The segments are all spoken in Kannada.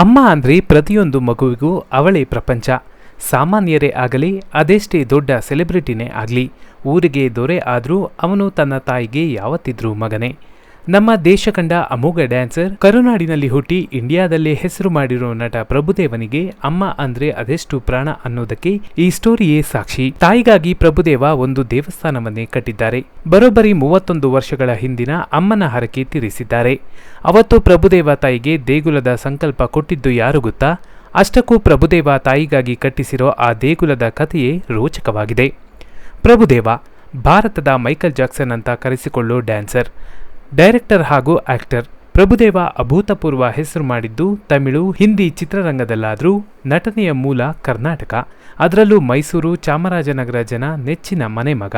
ಅಮ್ಮ ಅಂದರೆ ಪ್ರತಿಯೊಂದು ಮಗುವಿಗೂ ಅವಳೇ ಪ್ರಪಂಚ. ಸಾಮಾನ್ಯರೇ ಆಗಲಿ, ಅದೆಷ್ಟೇ ದೊಡ್ಡ ಸೆಲೆಬ್ರಿಟಿನೇ ಆಗಲಿ, ಊರಿಗೆ ದೊರೆ ಆದರೂ ಅವನು ತನ್ನ ತಾಯಿಗೆ ಯಾವತ್ತಿದ್ರೂ ಮಗನೇ. ನಮ್ಮ ದೇಶ ಕಂಡ ಅಮೋಘ ಡ್ಯಾನ್ಸರ್ ಕರುನಾಡಿನಲ್ಲಿ ಹುಟ್ಟಿ ಇಂಡಿಯಾದಲ್ಲೇ ಹೆಸರು ಮಾಡಿರೋ ನಟ ಪ್ರಭುದೇವನಿಗೆ ಅಮ್ಮ ಅಂದ್ರೆ ಅದೆಷ್ಟು ಪ್ರಾಣ ಅನ್ನೋದಕ್ಕೆ ಈ ಸ್ಟೋರಿಯೇ ಸಾಕ್ಷಿ. ತಾಯಿಗಾಗಿ ಪ್ರಭುದೇವ ಒಂದು ದೇವಸ್ಥಾನವನ್ನೇ ಕಟ್ಟಿದ್ದಾರೆ. ಬರೋಬ್ಬರಿ ಮೂವತ್ತೊಂದು ವರ್ಷಗಳ ಹಿಂದಿನ ಅಮ್ಮನ ಹರಕೆ ತೀರಿಸಿದ್ದಾರೆ. ಅವತ್ತು ಪ್ರಭುದೇವ ತಾಯಿಗೆ ದೇಗುಲದ ಸಂಕಲ್ಪ ಕೊಟ್ಟಿದ್ದು ಯಾರು ಗೊತ್ತಾ? ಅಷ್ಟಕ್ಕೂ ಪ್ರಭುದೇವ ತಾಯಿಗಾಗಿ ಕಟ್ಟಿಸಿರೋ ಆ ದೇಗುಲದ ಕಥೆಯೇ ರೋಚಕವಾಗಿದೆ. ಪ್ರಭುದೇವ ಭಾರತದ ಮೈಕಲ್ ಜಾಕ್ಸನ್ ಅಂತ ಕರೆಸಿಕೊಳ್ಳೋ ಡ್ಯಾನ್ಸರ್. ಡೈರೆಕ್ಟರ್ ಹಾಗೂ ಆಕ್ಟರ್ ಪ್ರಭುದೇವ ಅಭೂತಪೂರ್ವ ಹೆಸರು ಮಾಡಿದ್ದು ತಮಿಳು, ಹಿಂದಿ ಚಿತ್ರರಂಗದಲ್ಲಾದರೂ ನಟನೆಯ ಮೂಲ ಕರ್ನಾಟಕ. ಅದರಲ್ಲೂ ಮೈಸೂರು ಚಾಮರಾಜನಗರ ಜನ ನೆಚ್ಚಿನ ಮನೆ ಮಗ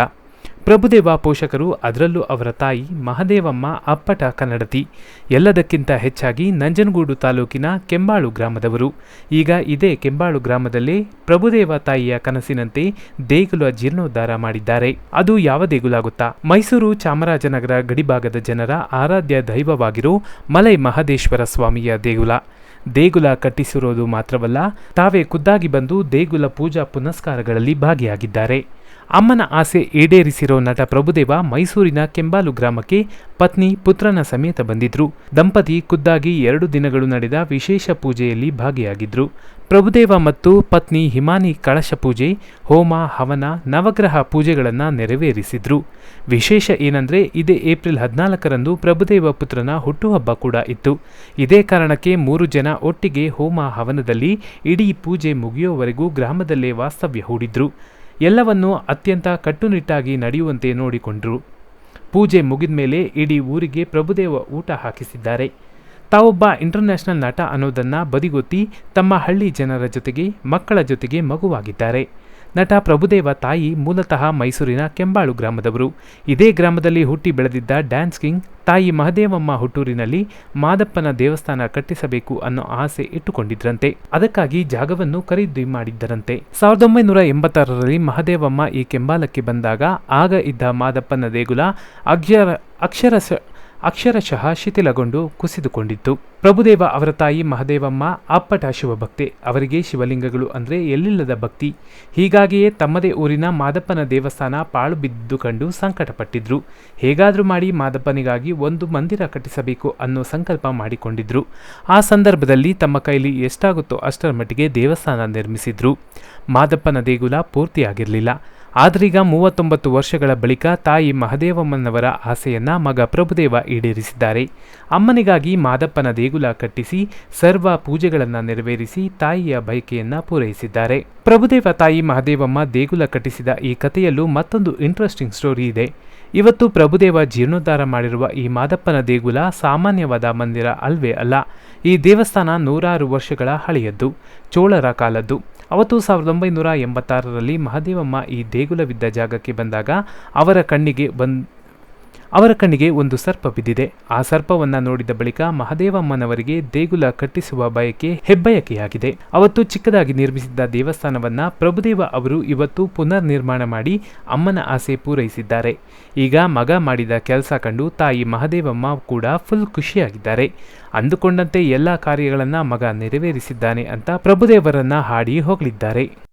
ಪ್ರಭುದೇವ ಪೋಷಕರು, ಅದರಲ್ಲೂ ಅವರ ತಾಯಿ ಮಹದೇವಮ್ಮ, ಅಪ್ಪಟ ಕನ್ನಡತಿ. ಎಲ್ಲದಕ್ಕಿಂತ ಹೆಚ್ಚಾಗಿ ನಂಜನಗೂಡು ತಾಲೂಕಿನ ಕೆಂಬಾಳು ಗ್ರಾಮದವರು. ಈಗ ಇದೇ ಕೆಂಬಾಳು ಗ್ರಾಮದಲ್ಲೇ ಪ್ರಭುದೇವ ತಾಯಿಯ ಕನಸಿನಂತೆ ದೇಗುಲ ಜೀರ್ಣೋದ್ಧಾರ ಮಾಡಿದ್ದಾರೆ. ಅದು ಯಾವ ದೇಗುಲ ಗೊತ್ತಾ ಮೈಸೂರು ಚಾಮರಾಜನಗರ ಗಡಿಭಾಗದ ಜನರ ಆರಾಧ್ಯ ದೈವವಾಗಿರೋ ಮಲೈ ಮಹದೇಶ್ವರ ಸ್ವಾಮಿಯ ದೇಗುಲ. ದೇಗುಲ ಕಟ್ಟಿಸಿರೋದು ಮಾತ್ರವಲ್ಲ, ತಾವೇ ಖುದ್ದಾಗಿ ಬಂದು ದೇಗುಲ ಪೂಜಾ ಪುನಸ್ಕಾರಗಳಲ್ಲಿ ಭಾಗಿಯಾಗಿದ್ದಾರೆ. ಅಮ್ಮನ ಆಸೆ ಈಡೇರಿಸಿರೋ ನಟ ಪ್ರಭುದೇವ ಮೈಸೂರಿನ ಕೆಂಬಾಲು ಗ್ರಾಮಕ್ಕೆ ಪತ್ನಿ ಪುತ್ರನ ಸಮೇತ ಬಂದಿದ್ರು. ದಂಪತಿ ಖುದ್ದಾಗಿ ಎರಡು ದಿನಗಳು ನಡೆದ ವಿಶೇಷ ಪೂಜೆಯಲ್ಲಿ ಭಾಗಿಯಾಗಿದ್ರು. ಪ್ರಭುದೇವ ಮತ್ತು ಪತ್ನಿ ಹಿಮಾನಿ ಕಳಶ ಪೂಜೆ, ಹೋಮ, ಹವನ, ನವಗ್ರಹ ಪೂಜೆಗಳನ್ನು ನೆರವೇರಿಸಿದ್ರು. ವಿಶೇಷ ಏನಂದ್ರೆ ಇದೇ ಏಪ್ರಿಲ್ ಹದಿನಾಲ್ಕರಂದು ಪ್ರಭುದೇವ ಪುತ್ರನ ಹುಟ್ಟುಹಬ್ಬ ಕೂಡ ಇತ್ತು. ಇದೇ ಕಾರಣಕ್ಕೆ ಮೂರು ಜನ ಒಟ್ಟಿಗೆ ಹೋಮ ಹವನದಲ್ಲಿ ಇಡೀ ಪೂಜೆ ಮುಗಿಯುವವರೆಗೂ ಗ್ರಾಮದಲ್ಲೇ ವಾಸ್ತವ್ಯ ಹೂಡಿದ್ರು. ಎಲ್ಲವನ್ನೂ ಅತ್ಯಂತ ಕಟ್ಟುನಿಟ್ಟಾಗಿ ನಡೆಯುವಂತೆ ನೋಡಿಕೊಂಡರು. ಪೂಜೆ ಮುಗಿದ ಮೇಲೆ ಇಡೀ ಊರಿಗೆ ಪ್ರಭುದೇವ ಊಟ ಹಾಕಿಸಿದ್ದಾರೆ. ತಾವೊಬ್ಬ ಇಂಟರ್ನ್ಯಾಷನಲ್ ನಟ ಅನ್ನೋದನ್ನು ಬದಿಗೊತ್ತಿ ತಮ್ಮ ಹಳ್ಳಿ ಜನರ ಜೊತೆಗೆ ಮಕ್ಕಳ ಜೊತೆಗೆ ಮಗುವಾಗಿದ್ದಾರೆ. ನಟ ಪ್ರಭುದೇವ ತಾಯಿ ಮೂಲತಃ ಮೈಸೂರಿನ ಕೆಂಬಾಳು ಗ್ರಾಮದವರು. ಇದೇ ಗ್ರಾಮದಲ್ಲಿ ಹುಟ್ಟಿ ಬೆಳೆದಿದ್ದ ಡ್ಯಾನ್ಸ್ ಕಿಂಗ್ ತಾಯಿ ಮಹದೇವಮ್ಮ ಹುಟ್ಟೂರಿನಲ್ಲಿ ಮಾದಪ್ಪನ ದೇವಸ್ಥಾನ ಕಟ್ಟಿಸಬೇಕು ಅನ್ನೋ ಆಸೆ ಇಟ್ಟುಕೊಂಡಿದ್ರಂತೆ. ಅದಕ್ಕಾಗಿ ಜಾಗವನ್ನು ಖರೀದಿ ಮಾಡಿದ್ದರಂತೆ. ಸಾವಿರದ ಒಂಬೈನೂರ ಎಂಬತ್ತಾರರಲ್ಲಿ ಮಹದೇವಮ್ಮ ಈ ಕೆಂಬಾಲಕ್ಕೆ ಬಂದಾಗ ಆಗ ಇದ್ದ ಮಾದಪ್ಪನ ದೇಗುಲ ಅಕ್ಷರ ಅಕ್ಷರಶ ಅಕ್ಷರಶಃ ಶಿಥಿಲಗೊಂಡು ಕುಸಿದುಕೊಂಡಿತ್ತು. ಪ್ರಭುದೇವ ಅವರ ತಾಯಿ ಮಹದೇವಮ್ಮ ಅಪ್ಪಟ ಶಿವಭಕ್ತೆ. ಅವರಿಗೆ ಶಿವಲಿಂಗಗಳು ಅಂದರೆ ಎಲ್ಲಿಲ್ಲದ ಭಕ್ತಿ. ಹೀಗಾಗಿಯೇ ತಮ್ಮದೇ ಊರಿನ ಮಾದಪ್ಪನ ದೇವಸ್ಥಾನ ಪಾಳು ಬಿದ್ದು ಕಂಡು ಸಂಕಟಪಟ್ಟಿದ್ರು. ಹೇಗಾದರೂ ಮಾಡಿ ಮಾದಪ್ಪನಿಗಾಗಿ ಒಂದು ಮಂದಿರ ಕಟ್ಟಿಸಬೇಕು ಅನ್ನೋ ಸಂಕಲ್ಪ ಮಾಡಿಕೊಂಡಿದ್ರು. ಆ ಸಂದರ್ಭದಲ್ಲಿ ತಮ್ಮ ಕೈಲಿ ಎಷ್ಟಾಗುತ್ತೋ ಅಷ್ಟರ ಮಟ್ಟಿಗೆ ದೇವಸ್ಥಾನ ನಿರ್ಮಿಸಿದ್ರು. ಮಾದಪ್ಪನ ದೇಗುಲ ಪೂರ್ತಿಯಾಗಿರಲಿಲ್ಲ. ಆದ್ರೀಗ ಮೂವತ್ತೊಂಬತ್ತು ವರ್ಷಗಳ ಬಳಿಕ ತಾಯಿ ಮಹದೇವಮ್ಮನವರ ಆಸೆಯನ್ನ ಮಗ ಪ್ರಭುದೇವ ಈಡೇರಿಸಿದ್ದಾರೆ. ಅಮ್ಮನಿಗಾಗಿ ಮಾದಪ್ಪನ ದೇಗುಲ ಕಟ್ಟಿಸಿ, ಸರ್ವ ಪೂಜೆಗಳನ್ನು ನೆರವೇರಿಸಿ ತಾಯಿಯ ಬಯಕೆಯನ್ನ ಪೂರೈಸಿದ್ದಾರೆ. ಪ್ರಭುದೇವ ತಾಯಿ ಮಹದೇವಮ್ಮ ದೇಗುಲ ಕಟ್ಟಿಸಿದ ಈ ಕಥೆಯಲ್ಲೂ ಮತ್ತೊಂದು ಇಂಟ್ರೆಸ್ಟಿಂಗ್ ಸ್ಟೋರಿ ಇದೆ. ಇವತ್ತು ಪ್ರಭುದೇವ ಜೀರ್ಣೋದ್ಧಾರ ಮಾಡಿರುವ ಈ ಮಾದಪ್ಪನ ದೇಗುಲ ಸಾಮಾನ್ಯವಾದ ಮಂದಿರ ಅಲ್ವೇ ಅಲ್ಲ. ಈ ದೇವಸ್ಥಾನ ನೂರಾರು ವರ್ಷಗಳ ಹಳೆಯದ್ದು, ಚೋಳರ ಕಾಲದ್ದು. ಅವತ್ತು ಸಾವಿರದ ಒಂಬೈನೂರ ಎಂಬತ್ತಾರರಲ್ಲಿ ಮಹದೇವಮ್ಮ ಈ ದೇಗುಲವಿದ್ದ ಜಾಗಕ್ಕೆ ಬಂದಾಗ ಅವರ ಕಣ್ಣಿಗೆ ಬಂದ್ ಅವರ ಕಣ್ಣಿಗೆ ಒಂದು ಸರ್ಪ ಬಿದ್ದಿದೆ. ಆ ಸರ್ಪವನ್ನ ನೋಡಿದ ಬಳಿಕ ಮಹದೇವಮ್ಮನವರಿಗೆ ದೇಗುಲ ಕಟ್ಟಿಸುವ ಬಯಕೆ ಹೆಬ್ಬಯಕೆಯಾಗಿದೆ. ಅವತ್ತು ಚಿಕ್ಕದಾಗಿ ನಿರ್ಮಿಸಿದ್ದ ದೇವಸ್ಥಾನವನ್ನ ಪ್ರಭುದೇವ ಅವರು ಇವತ್ತು ಪುನರ್ ನಿರ್ಮಾಣ ಮಾಡಿ ಅಮ್ಮನ ಆಸೆ ಪೂರೈಸಿದ್ದಾರೆ. ಈಗ ಮಗ ಮಾಡಿದ ಕೆಲಸ ಕಂಡು ತಾಯಿ ಮಹದೇವಮ್ಮ ಕೂಡ ಫುಲ್ ಖುಷಿಯಾಗಿದ್ದಾರೆ. ಅಂದುಕೊಂಡಂತೆ ಎಲ್ಲ ಕಾರ್ಯಗಳನ್ನ ಮಗ ನೆರವೇರಿಸಿದ್ದಾನೆ ಅಂತ ಪ್ರಭುದೇವರನ್ನ ಹಾಡಿ ಹೋಗಲಿದ್ದಾರೆ